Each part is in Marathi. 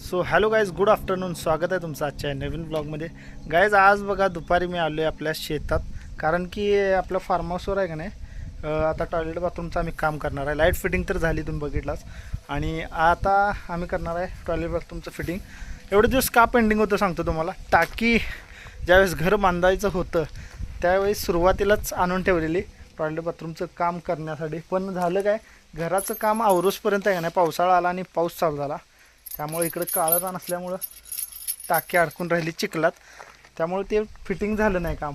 So hello guys good afternoon स्वागत आहे तुमचं आजच्या नवीन ब्लॉगमध्ये गाईज आज बघा दुपारी मी आलो आहे आपल्या शेतात कारण की आपलं फार्म हाऊसवर आहे का नाही आता टॉयलेट बाथरूमचं आम्ही काम करणार आहे. लाइट फिटिंग तर झाली तुम्ही बघितलाच. आणि आता आम्ही करणार आहे टॉयलेट बाथरूमचं फिटिंग एवढे दिवस का पेंडिंग होतं सांगतो तुम्हाला? टाकी ज्यावेळेस घर बांधायचं होतं त्यावेळेस सुरुवातीलाच आणून ठेवलेली टॉयलेट बाथरूमचं काम करण्यासाठी. पण झालं काय? घराचं काम आवरूसपर्यंत आहे का नाही? पावसाळा आला आणि पाऊस चालू झाला. त्यामुळे इकडं काळं रान असल्यामुळं टाकी अडकून राहिली चिखलात. त्यामुळे ते फिटिंग झालं नाही काम.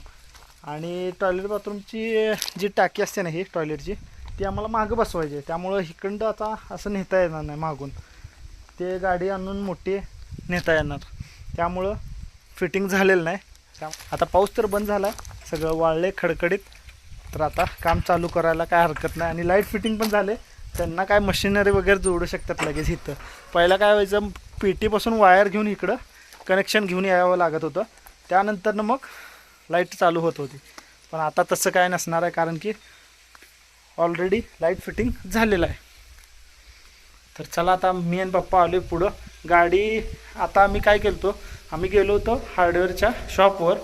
आणि टॉयलेट बाथरूमची जी टाकी असते ना ही टॉयलेटची ती आम्हाला मागं बसवायची. आहे त्यामुळं इकडं आता असं नेता येणार नाही मागून. ते गाडी आणून मोठी नेता येणार. त्यामुळं फिटिंग झालेलं नाही. त्या आता पाऊस तर बंद झाला सगळं वाळले खडखडीत. तर आता काम चालू करायला काय हरकत नाही. आणि लाइट फिटिंग पण झाले. त्यांना काय मशिनरी वगैरे जोडू शकतात लगेच इथं. पहिला काय व्हायचं पेटीपासून वायर घेऊन इकडं कनेक्शन घेऊन यावं लागत होतं. त्यानंतरनं मग लाइट चालू होत होती. पण आता तसं काय नसणार आहे कारण की ऑलरेडी लाइट फिटिंग झालेलं आहे. तर चला आता मी आणि पप्पा आलो पुढं. गाडी आता आम्ही काय केलो आम्ही गेलो होतो हार्डवेअरच्या शॉपवर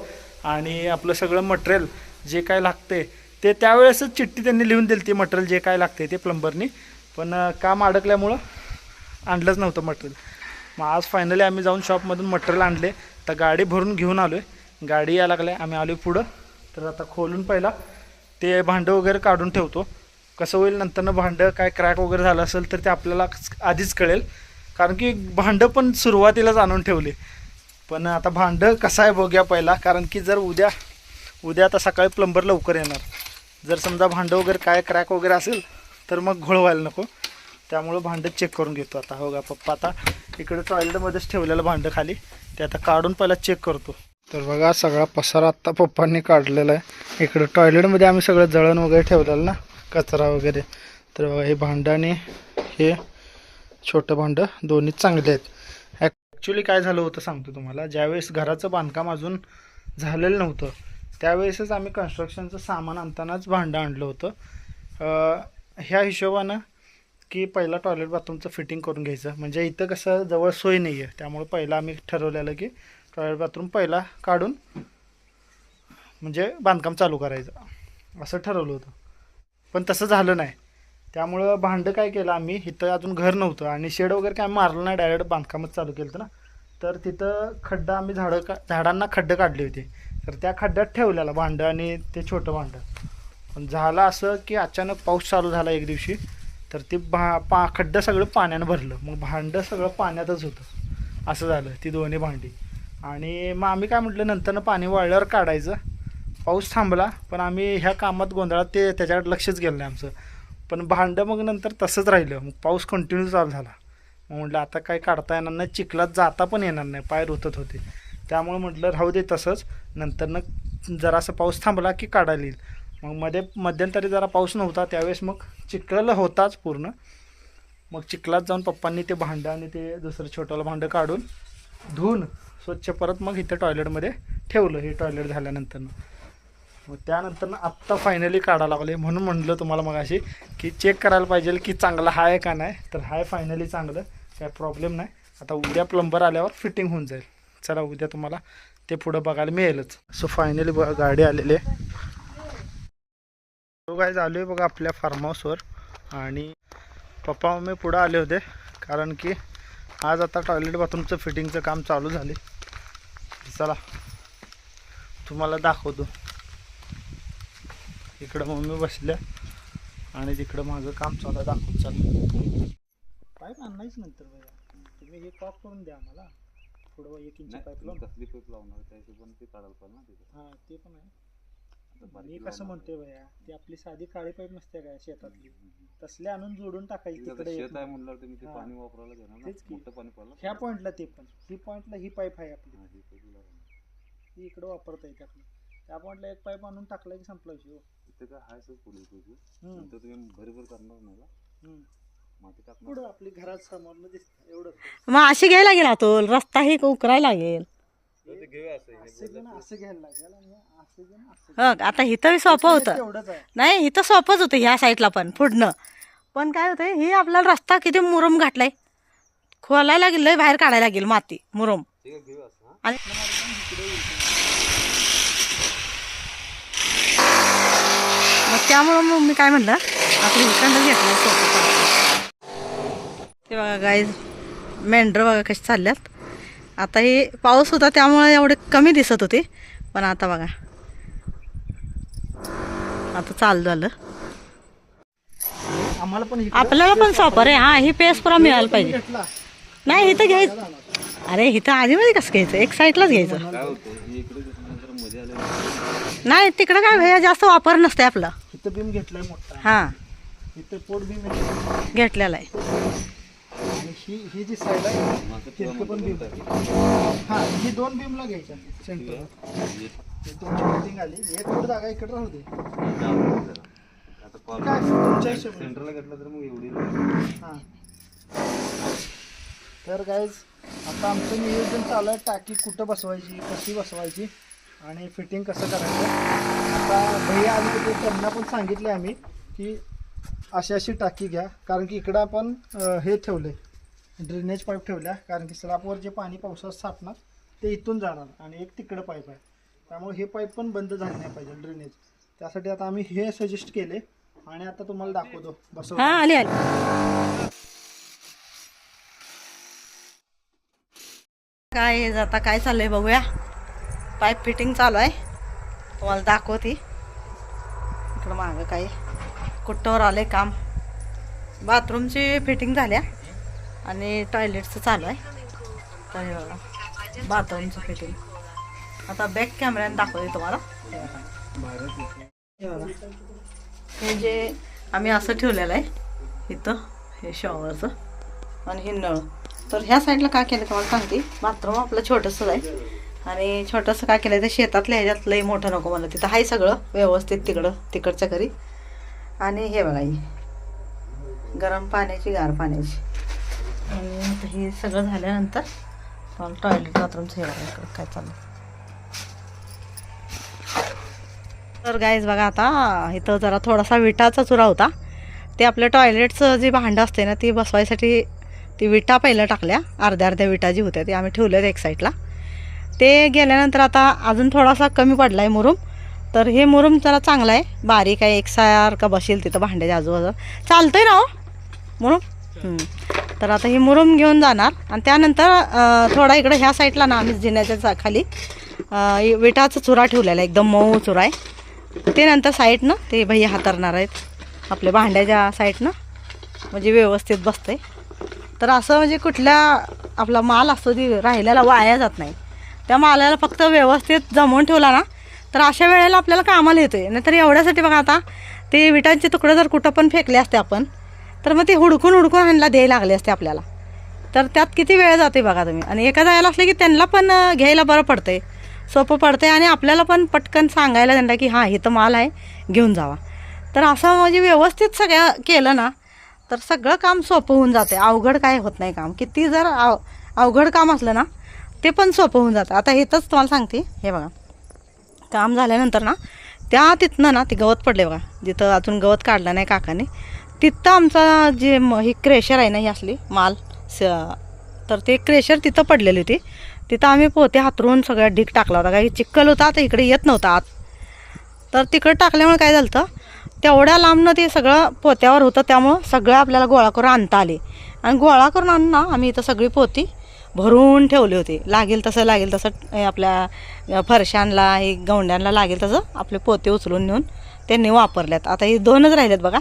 आणि आपलं सगळं मटेरियल जे काय लागते ते त्यावेळेसच चिठ्ठी त्यांनी लिहून दिली ती मटेरियल जे काय लागते ते प्लंबरनी. पण काम अडकल्यामुळं आणलंच नव्हतं मटेरियल. मग आज फायनली आम्ही जाऊन शॉपमधून मटेरियल आणले. तर गाडी भरून घेऊन आलो आहे गाडी यायला लागल्या. आम्ही आलो पुढं. तर आता खोलून पहिला ते भांडं वगैरे काढून ठेवतो. कसं होईल नंतरनं भांडं काय क्रॅक वगैरे झालं असेल तर ते आपल्याला आधीच कळेल. कारण की भांडं पण सुरुवातीलाच आणून ठेवले. पण आता भांडं कसं आहे बघूया पहिला. कारण की जर उद्या उद्या आता सकाळी प्लंबर लवकर येणार. जर समजा भांडं वगैरे काय क्रॅक वगैरे असेल तर मग घोळ व्हायला नको. त्यामुळं भांडं चेक करून घेतो आता. हो का पप्पा आता इकडे टॉयलेटमध्येच ठेवलेलं भांडं खाली. ते आता काढून पहिला चेक करतो. तर बघा सगळा पसारा आत्ता पप्पांनी काढलेला आहे. इकडं टॉयलेटमध्ये आम्ही सगळं जळण वगैरे ठेवलेलं ना कचरा वगैरे. तर बघा हे भांडं आणि हे छोटं भांडं दोन्ही चांगले आहेत. ॲक्च्युली काय झालं होतं सांगतो तुम्हाला. ज्यावेळेस घराचं बांधकाम अजून झालेलं नव्हतं त्यावेळेसच आम्ही कन्स्ट्रक्शनचं सामान आणतानाच भांडं आणलं होतं. ह्या हिशोबानं की पहिला टॉयलेट बाथरूमचं फिटिंग करून घ्यायचं. म्हणजे इथं कसं जवळ सोय नाही आहे त्यामुळे पहिला आम्ही ठरवलेलं की टॉयलेट बाथरूम पहिला काढून म्हणजे बांधकाम चालू करायचं. असं ठरवलं होतं. पण तसं झालं नाही. त्यामुळं भांडं काय केलं आम्ही इथं अजून घर नव्हतं आणि शेड वगैरे काय मारलं नाही डायरेक्ट बांधकामच चालू केलं होतं ना. तर तिथं खड्डा आम्ही झाडं का झाडांना खड्डं काढले होते. तर त्या खड्ड्यात ठेवलेलं भांडं आणि ते छोटं भांडं. पण झालं असं की अचानक पाऊस चालू झाला एक दिवशी तर ते भा पा खड्डं सगळं पाण्यानं भरलं. मग भांडं सगळं पाण्यातच होतं. असं झालं ती दोन्ही भांडी. आणि मग आम्ही काय म्हटलं नंतरनं पाणी वाळल्यावर काढायचं. पाऊस थांबला पण आम्ही ह्या कामात गोंधळात ते त्याच्याकडे लक्षच गेलं नाही आमचं. पण भांडं मग नंतर तसंच राहिलं. मग पाऊस कंटिन्यू चालू झाला. मग म्हटलं आता काय काढता येणार नाही चिखलात जाता पण येणार नाही. पाय रुतत होते. त्यामुळे म्हटलं राहू दे तसंच. नंतरनं जरासा पाऊस थांबला की काढायला येईल. मग मध्ये मध्यंतरी जरा पाऊस नव्हता त्यावेळेस मग चिखलेला होताच पूर्ण. मग चिखलात जाऊन पप्पांनी ते भांडं आणि ते दुसरं छोटंलं भांडं काढून धुवून स्वच्छ परत मग इथं टॉयलेटमध्ये ठेवलं हे टॉयलेट झाल्यानंतरनं. मग त्यानंतर आत्ता फायनली काढायला लागले म्हणून म्हणलं तुम्हाला मग अशी की चेक करायला पाहिजे की चांगलं आहे का नाही. तर हाय फायनली चांगलं. काय प्रॉब्लेम नाही. आता उद्या प्लंबर आल्यावर फिटिंग होऊन जाईल. चला उद्या तुम्हाला ते पुढं बघायला मिळेलच. सो फायनली बघा गाडी आलेली आहे. काय चालू आहे बघा आपल्या फार्म हाऊसवर आणि पप्पा मम्मी पुढं आले होते. कारण की आज आता टॉयलेट बाथरूमचं फिटिंगचं काम चालू झाले. चला तुम्हाला दाखवतो. इकडं मम्मी बसल्या. आणि तिकडं माझं काम चालू आहे. दाखवत चालू काय आणायच नंतर बघा तुम्ही हे पॉप करून द्या आम्हाला. पुढं एक इंच पाईप लावून. कसली पीप लावणार? त्या हिशोबाने ते काढायला पाहिजे ना तिथे. हां ते पण आहे. मी कसं. म्हणतोय भैया ती आपली साधी काळी पाईप नसते काय शेतातली? तसले आणून जोडून टाकायची तिकडे शेत आहे म्हणल्यावर तुम्ही ते हा. पाणी वापरायला घेणार ना. तेच की. मोठं पाणी पाहिलं ह्या पॉईंटला ते पण. ही पॉईंटला ही पाईप आहे आपली. हा, हे. ही इकडं वापरता येते आपली. त्या पॉईंटला एक पाईप आणून टाकला की संपला विषय हो. तिथे काय हाय सर पुढे नंतर तुम्ही भरीभर करणार नाही पुढं आपली घरात समोर दिसत एवढं मग अशी घ्यायला लागेल अतुल रस्ता ही उकरायला लागेल. ते असं असं घेऊन असं घ्यायला लागेल आणि असं घेऊन असं हो आता इथं सोपं होतं. आहे. नाही इथं सोपंच होतं ह्या साईडला पण पुढनं. पण काय होतं ही आपल्याला रस्ता किती मुरम घातलाय. खोलायला लागेल लय बाहेर काढायला लागेल माती मुरुम. आणि मग त्यामुळं मग मी काय म्हणलं आपली इकडं घेतलं सोपं. पडतं. ते बघा गाई मेंढरं बघा कशी चालल्यात. आता हे पाऊस होता त्यामुळे एवढे कमी दिसत होते. पण आता बघा. आता चालू झालं. आम्हाला पण इकडं आपल्याला पण सोपं रे हा ही पेस पुरा मिळायला पाहिजे. नाही इथं घ्यायचं. अरे इथं आधीमध्ये कसं घ्यायचं? एक साईडलाच घ्यायचं. नाही तिकडं काय भैया जास्त वापर नसते आपला. हां. आहे. घेतलेला आहे. ही ही जी साईड आहे तिरकं पण बीम हा ही दोन बीमला घ्यायच्या सेंटर तुमची फिटिंग आली. एक फूट जागा इकडे राहू दे. काय तुमच्या हिशोबाने? सेंटरला घेतलं तर मग एवढी हां. तर गाईज आता आमचं नियोजन चालू आहे टाकी कुठं बसवायची कशी बसवायची आणि फिटिंग कसं करायचं. आता भैया आली होते त्यांना पण सांगितले आम्ही की अशी अशी टाकी घ्या. कारण की इकडं आपण हे ठेवले ड्रेनेज पाईप ठेवल्या कारण की स्लॅबवर जे पाणी पावसात साठणार ते इथून जाणार आणि एक तिकडं पाईप आहे. त्यामुळे हे पाईप पण बंद झाले नाही पाहिजे ड्रेनेज. त्यासाठी आता आम्ही हे सजेस्ट केले आणि आता तुम्हाला दाखवतो. बसव. काय आता काय चाललंय बघूया. पाईप फिटिंग चालू आहे. तुम्हाला दाखवते. इकडं मागं काही कुठवर आले काम. बाथरूमची फिटिंग झाल्या. आणि टॉयलेटचं चालू आहे. तर हे बघा बाथरूमचं फिटिंग आता बॅक कॅमेऱ्याने दाखवते तुम्हाला. हे बघा. हे जे आम्ही असं ठेवलेलं आहे इथं हे शॉवरचं आणि हे नळ. तर ह्या साईडला काय केलं तुम्हाला सांगते. बाथरूम आपलं छोटंसंच आहे. आणि छोटंसं काय केलं तर शेतातल्या ह्याच्यात लई मोठं नको मला तिथं आहे सगळं व्यवस्थित तिकडं तिकडच्या घरी. आणि हे बघा ही. गरम पाण्याची गार पाण्याची. आणि आता हे सगळं झाल्यानंतर तुम्हाला टॉयलेट बाथरूमचं हे इकडं काय चाललं तर गाईज बघा आता इथं जरा थोडासा विटाचा चुरा होता. ते आपलं टॉयलेटचं जी भांडं असते ना ती बसवायसाठी ती विटा पहिलं टाकल्या. अर्ध्या अर्ध्या विटा जी होत्या ती आम्ही ठेवल्यात एक साईडला ते गेल्यानंतर आता अजून थोडासा कमी पडला आहे मुरुम. तर हे मुरुम जरा चांगला आहे. बारीक आहे एकसारखं बसेल तिथं भांड्याच्या आजूबाजूला. आहे ना हो मुरुम? तर आता ही मुरुम घेऊन जाणार. आणि त्यानंतर थोडा इकडं ह्या साईडला ना आम्ही जिन्याच्या खाली विटाचा चुरा ठेवलेला एकदम मऊ चुरा आहे. ते नंतर साईडनं ते भैया हातरणार आहेत. आपल्या भांड्याच्या साईडनं. म्हणजे व्यवस्थित बसते तर असं म्हणजे कुठल्या आपला माल असतो ती राहिलेला वाया जात नाही. त्या मालाला फक्त व्यवस्थित जमवून ठेवला ना तर अशा वेळेला आपल्याला कामाला येतोय. नाहीतर एवढ्यासाठी बघा आता ते विटांचे तुकडे जर कुठं पण फेकले असते आपण तर मग ते हुडकून हुडकून ह्यांना द्यायला लागले असते आपल्याला. तर त्यात किती वेळ जाते बघा तुम्ही. आणि एका जायला असले की त्यांना पण घ्यायला बरं पडतंय. सोपं पडतंय आणि आपल्याला पण पटकन सांगायला त्यांना की हां इथं माल आहे घेऊन जावा. तर असं म्हणजे व्यवस्थित सगळ्या केलं ना तर सगळं काम सोपं होऊन जाते अवघड काय होत नाही काम. किती जर आव अवघड काम असलं ना ते पण सोपं होऊन जातं. आता इथंच तुम्हाला सांगते. हे बघा. काम झाल्यानंतर ना त्या तिथनं ना ते गवत पडले बघा. जिथं अजून गवत काढलं नाही काकाने तिथं आमचा जे म ही क्रेशर आहे ना ही असली माल स तर ते क्रेशर तिथं पडलेली होती. तिथं आम्ही पोते हातरून सगळ्या ढीक टाकला होता. काही चिक्कल होता तर इकडे येत नव्हता आत. तर तिकडं टाकल्यामुळे काय झालं होतं तेवढ्या लांबनं ते सगळं पोत्यावर होतं. त्यामुळं सगळं आपल्याला गोळा करून आणता आले. आणि गोळा करून आणून ना आम्ही इथं सगळी पोती भरून ठेवली होती. लागेल तसं लागेल तसं आपल्या फरशांला फरशांना हे गवंड्यांना लागेल तसं आपले पोते उचलून नेऊन त्यांनी वापरल्यात. आता ही दोनच राहिलेत बघा.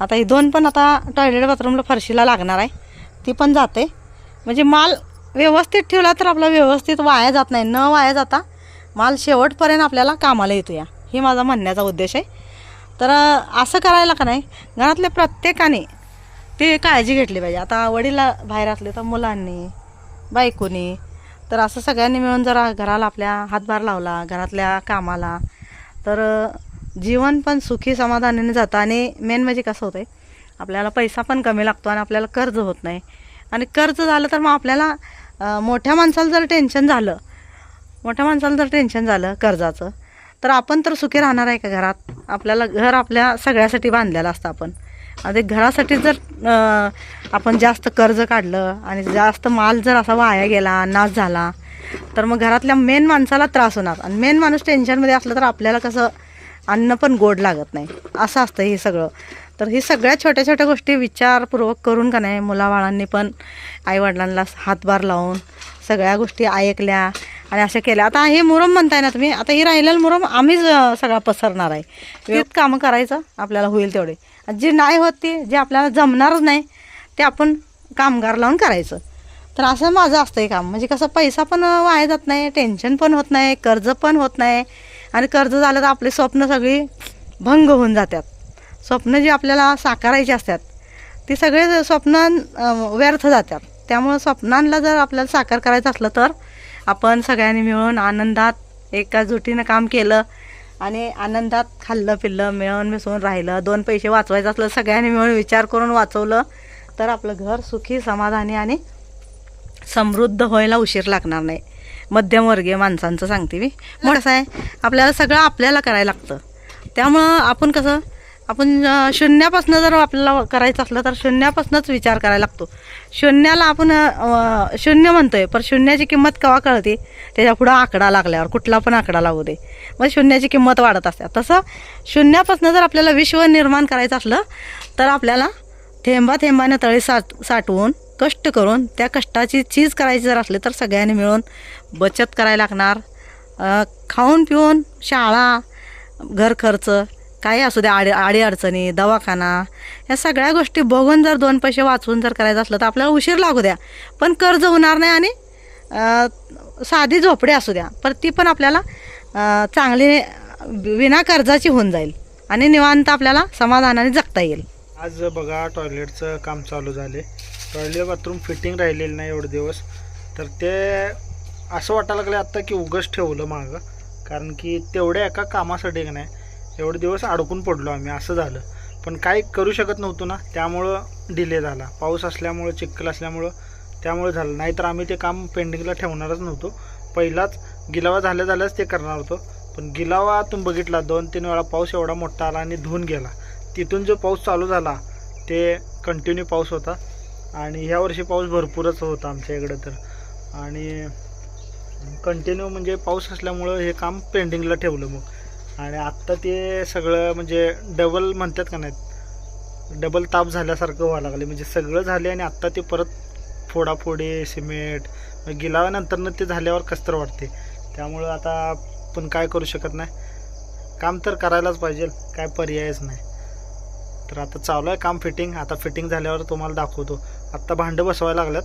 आता ही दोन पण आता टॉयलेट बाथरूमला फरशीला लागणार आहे. ती पण जाते. म्हणजे माल व्यवस्थित ठेवला तर आपला व्यवस्थित वाया जात नाही. न वाया जाता माल शेवटपर्यंत आपल्याला कामाला येतो या हे माझा म्हणण्याचा उद्देश आहे. तर असं करायला का नाही? घरातल्या प्रत्येकाने ते काळजी घेतली पाहिजे. आता वडील बाहेर असले तर मुलांनी बायकोनी तर असं सगळ्यांनी मिळून जरा घराला आपल्या हातभार लावला घरातल्या कामाला. तर जीवन पण सुखी समाधानाने जातं आणि मेन म्हणजे कसं होतं आहे आपल्याला पैसा पण कमी लागतो आणि आपल्याला कर्ज होत नाही. आणि कर्ज झालं तर मग आपल्याला मोठ्या माणसाला जर टेन्शन झालं मोठ्या माणसाला जर टेन्शन झालं कर्जाचं तर आपण तर सुखी राहणार आहे का घरात? आपल्याला घर आपल्या सगळ्यासाठी बांधलेलं असतं आपण. आणि घरासाठी जर आपण जास्त कर्ज काढलं आणि जास्त माल जर असा वाया गेला नाश झाला तर मग घरातल्या मेन माणसाला त्रास होणार. आणि मेन माणूस टेन्शनमध्ये असलं तर आपल्याला कसं अन्न पण गोड लागत नाही. असं असतं हे सगळं. तर हे सगळ्या छोट्या छोट्या गोष्टी विचारपूर्वक करून का नाही मुलाबाळांनी पण आईवडिलांना हातभार लावून सगळ्या गोष्टी ऐकल्या आणि अशा केल्या. आता हे मुरम म्हणताय ना तुम्ही? आता ही राहिलेलं मुरम आम्हीच सगळा पसरणार आहे. तेच कामं करायचं आपल्याला होईल तेवढे. जे नाही होत ते जे आपल्याला जमणारच नाही ते आपण कामगार लावून करायचं. तर असं माझं असतं हे काम. म्हणजे कसं पैसा पण वाया जात नाही टेन्शन पण होत नाही कर्ज पण होत नाही. आणि कर्ज झालं तर आपले स्वप्न सगळी भंग होऊन जातात. स्वप्न जी आपल्याला साकारायची असतात ती सगळे स्वप्न व्यर्थ जातात. त्यामुळं स्वप्नांना जर आपल्याला साकार करायचं असलं तर आपण सगळ्यांनी मिळून आनंदात एकाजुटीनं काम केलं आणि आनंदात खाल्लं पिल्लं मिळून मिसळून राहिलं दोन पैसे वाचवायचं असलं सगळ्यांनी मिळून विचार करून वाचवलं तर आपलं घर सुखी समाधानी आणि समृद्ध व्हायला उशीर लागणार नाही. मध्यमवर्गीय माणसांचं सांगते मी. मग कसं आहे आपल्याला सगळं आपल्याला करायला लागतं. त्यामुळं आपण कसं आपण शून्यापासून जर आपल्याला करायचं असलं तर शून्यापासूनच विचार करायला लागतो. शून्याला आपण शून्य म्हणतो आहे पण शून्याची किंमत केव्हा कळते? त्याच्या पुढं आकडा लागल्यावर कुठला पण आकडा लागू दे. मग शून्याची किंमत वाढत असते. तसं शून्यापासून जर आपल्याला विश्व निर्माण करायचं असलं तर आपल्याला थेंबा थेंबाने तळी साठ साठवून कष्ट करून त्या कष्टाची चीज करायची जर असली तर सगळ्यांनी मिळून बचत करायला लागणार. खाऊन पिऊन शाळा घर खर्च काही असू द्या आडी आडी अडचणी दवाखाना या सगळ्या गोष्टी बघून जर दोन पैसे वाचवून जर करायचं असलं तर आपल्याला उशीर लागू द्या. पण कर्ज होणार नाही आणि साधी झोपडी असू द्या पण ती पण आपल्याला चांगली विना कर्जाची होऊन जाईल आणि निवांत आपल्याला समाधानाने जगता येईल. आज बघा टॉयलेटचं काम चालू झाले. टॉयलेट बाथरूम फिटिंग राहिलेलं नाही एवढे दिवस. तर ते असं वाटायला लागलं आत्ता की उगच ठेवलं मागं. कारण की तेवढ्या एका कामासाठी का नाही एवढे दिवस अडकून पडलो आम्ही असं झालं. पण काही करू शकत नव्हतो ना त्यामुळं डिले झाला. पाऊस असल्यामुळं चिखल असल्यामुळं त्यामुळे झालं. नाहीतर आम्ही ते काम पेंडिंगला ठेवणारच नव्हतो. पहिलाच गिलावा झाल्या झाल्याच ते करणार होतो. पण गिलावा तुम्ही बघितला दोन तीन वेळा पाऊस एवढा मोठा आला आणि धुवून गेला. तिथून जो पाऊस चालू झाला ते कंटिन्यू पाऊस होता. आणि ह्या वर्षी पाऊस भरपूरच होता आमच्या इकडं तर. आणि कंटिन्यू म्हणजे पाऊस असल्यामुळं हे काम पेंडिंगला ठेवलं मग. आणि आत्ता ते सगळं म्हणजे डबल म्हणतात का नाहीत डबल ताप झाल्यासारखं व्हायला लागले म्हणजे सगळं झाले आणि आत्ता ते परत फोडाफोडी सिमेंट गेल्यानंतरनं ते झाल्यावर कसतर वाटते त्यामुळं आता आपण काय करू शकत नाही. काम तर करायलाच पाहिजे काय पर्यायच नाही. तर आता चालू आहे काम फिटिंग आता फिटिंग झाल्यावर तुम्हाला दाखवतो. आत्ता भांडं बसवायला लागल्यात.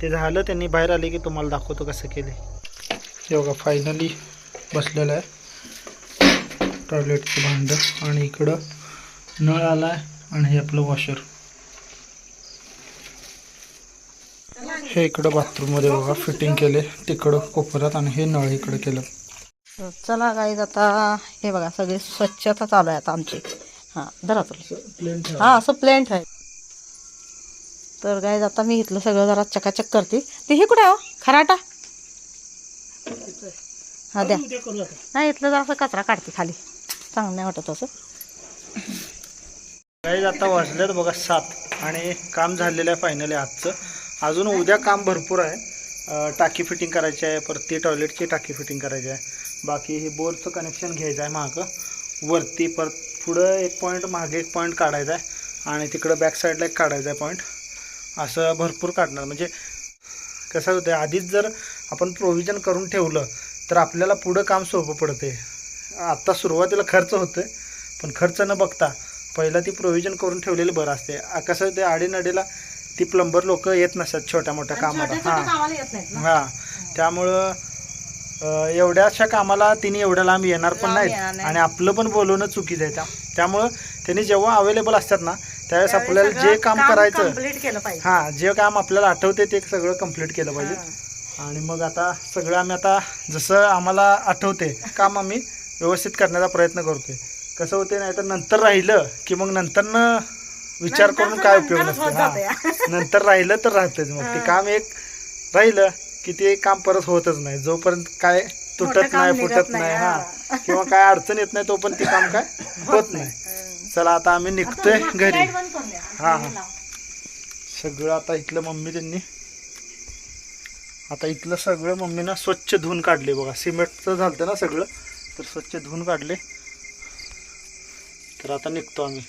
ते झालं त्यांनी बाहेर आले की तुम्हाला दाखवतो कसं केले हे बघा फायनली बसलेलं आहे. टॉयलेटचं भांडं आणि इकडं नळ आला आहे आणि हे आपलं वॉशर हे इकडं बाथरूममध्ये बघा फिटिंग केले तिकडं कोपऱ्यात आणि हे नळ इकडं केलं. चला गाईज आता हे बघा सगळी स्वच्छता चालू आहे आता आमची. हां धरा तुला हां असं प्लेंट आहे तर गाईज आता मी इथलं सगळं जरा चकाचक करते. ते हे कुठे हो? खराटा? हा द्या. नाही इथलं जरा असं कचरा काढते खाली. चांगलं नाही वाटत असं. गाईज आता वाजल्यात बघा सात आणि काम झालेलं आहे फायनली आजचं. अजून उद्या काम भरपूर आहे. टाकी फिटिंग करायची आहे परत ती टॉयलेटची टाकी फिटिंग करायची आहे. बाकी हे बोरचं कनेक्शन घ्यायचं आहे मागं. वरती परत पुढं एक पॉईंट मागे एक पॉईंट काढायचा आहे. आणि तिकडं बॅक साईडला एक काढायचा आहे पॉईंट असं भरपूर काढणार. म्हणजे कसं होतं आधीच जर आपण प्रोव्हिजन करून ठेवलं तर आपल्याला पुढं काम सोपं पडते आत्ता सुरुवातीला खर्च होतोय पण खर्च न बघता पहिला ती प्रोव्हिजन करून ठेवलेलं बरं असते. कसं ते आडीनडीला ती प्लंबर लोक येत नसतात छोट्या मोठ्या कामाला. हां. हां. त्यामुळं एवढ्याशा कामाला तिने एवढ्या लांब येणार पण नाहीत. आणि आपलं पण बोलवणं चुकीचं आहे. त्या त्यामुळं त्यांनी जेव्हा अवेलेबल असतात ना त्यावेळेस आपल्याला जे काम करायचं कंप्लीट केलं पाहिजे. हां जे काम आपल्याला आठवते ते सगळं कंप्लीट केलं पाहिजे. आणि मग आता सगळं आम्ही आता जसं आम्हाला आठवते काम आम्ही व्यवस्थित करण्याचा प्रयत्न करतोय. कसं होते नाही तर नंतर राहिलं की मग नंतरनं विचार करून काय उपयोग नसतो हां. नंतर राहिलं तर राहतेच मग. ते काम एक राहिलं की ते काम परत होतच नाही. जोपर्यंत काय तुटत नाही फुटत नाही, नाही हा. किंवा काय अडचण येत नाही तोपर्यंत ते काम काय होत नाही. चला आता आम्ही निघतोय घरी. हा हा. सगळं आता इथलं मम्मी त्यांनी आता इथलं सगळं मम्मीनं स्वच्छ धुवून काढले बघा. सिमेंटचं झालं ना सगळं तर स्वच्छ धुवून काढले. तर आता निघतो आम्ही.